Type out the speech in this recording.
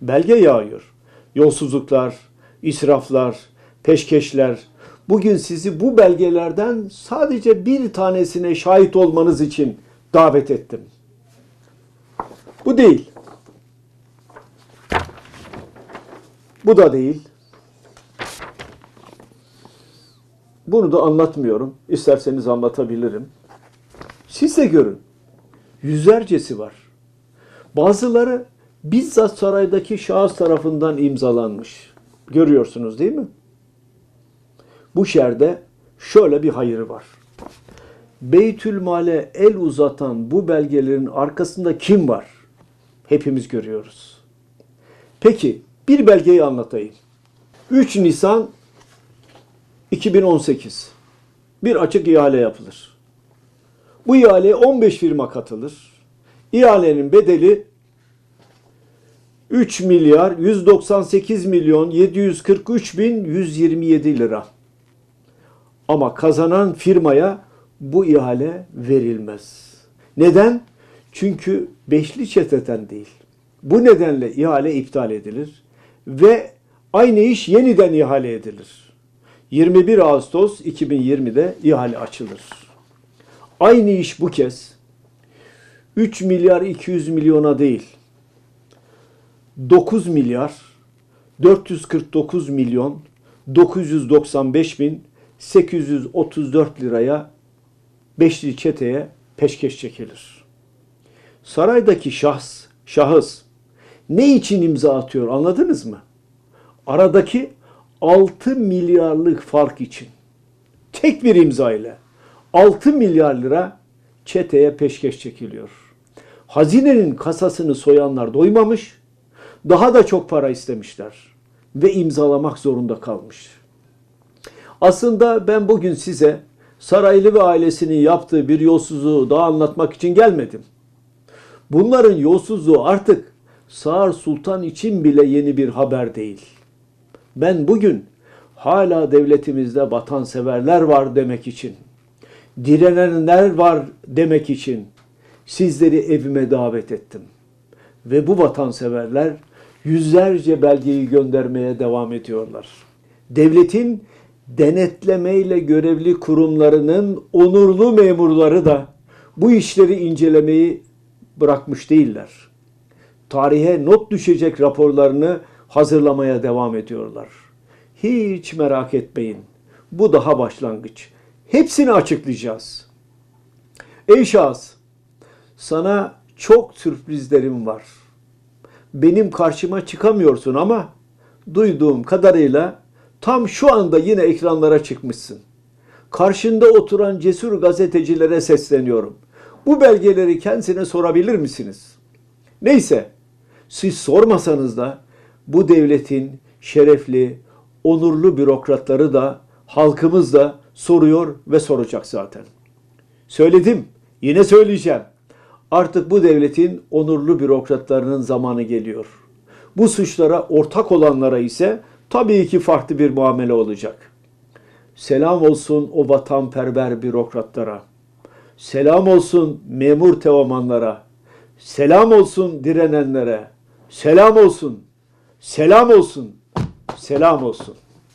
belge yağıyor. Yolsuzluklar, israflar, peşkeşler. Bugün sizi bu belgelerden sadece bir tanesine şahit olmanız için davet ettim. Bu değil. Bu da değil. Bunu da anlatmıyorum. İsterseniz anlatabilirim. Siz de görün. Yüzlercesi var. Bazıları bizzat saraydaki şahıs tarafından imzalanmış. Görüyorsunuz değil mi? Bu şerde şöyle bir hayır var. Beytülmale el uzatan bu belgelerin arkasında kim var? Hepimiz görüyoruz. Peki bir belgeyi anlatayım. 3 Nisan 2018 bir açık ihale yapılır. Bu ihaleye 15 firma katılır. İhalenin bedeli 3 milyar 198 milyon 743 bin 127 lira. Ama kazanan firmaya bu ihale verilmez. Neden? Çünkü beşli çeteten değil. Bu nedenle ihale iptal edilir ve aynı iş yeniden ihale edilir. 21 Ağustos 2020'de ihale açılır. Aynı iş bu kez 3 milyar 200 milyona değil 9 milyar 449 milyon 995 bin 834 liraya beşli çeteye peşkeş çekilir. Saraydaki şahs, şahıs ne için imza atıyor anladınız mı? Aradaki 6 milyarlık fark için. Tek bir imza ile 6 milyar lira çeteye peşkeş çekiliyor. Hazinenin kasasını soyanlar doymamış, daha da çok para istemişler ve imzalamak zorunda kalmış. Aslında ben bugün size Saraylı ve ailesinin yaptığı bir yolsuzluğu daha anlatmak için gelmedim. Bunların yolsuzluğu artık Sağır Sultan için bile yeni bir haber değil. Ben bugün hala devletimizde vatanseverler var demek için, direnenler var demek için sizleri evime davet ettim. Ve bu vatanseverler yüzlerce belgeyi göndermeye devam ediyorlar. Devletin denetlemeyle görevli kurumlarının onurlu memurları da bu işleri incelemeyi bırakmış değiller. Tarihe not düşecek raporlarını hazırlamaya devam ediyorlar. Hiç merak etmeyin. Bu daha başlangıç. Hepsini açıklayacağız. Ey şahıs, sana çok sürprizlerim var. Benim karşıma çıkamıyorsun ama duyduğum kadarıyla tam şu anda yine ekranlara çıkmışsın. Karşında oturan cesur gazetecilere sesleniyorum. Bu belgeleri kendisine sorabilir misiniz? Neyse, siz sormasanız da bu devletin şerefli, onurlu bürokratları da halkımız da soruyor ve soracak zaten. Söyledim, yine söyleyeceğim. Artık bu devletin onurlu bürokratlarının zamanı geliyor. Bu suçlara ortak olanlara ise tabii ki farklı bir muamele olacak. Selam olsun o vatanperver bürokratlara. Selam olsun memur teomanlara. Selam olsun direnenlere. Selam olsun. Selam olsun. Selam olsun.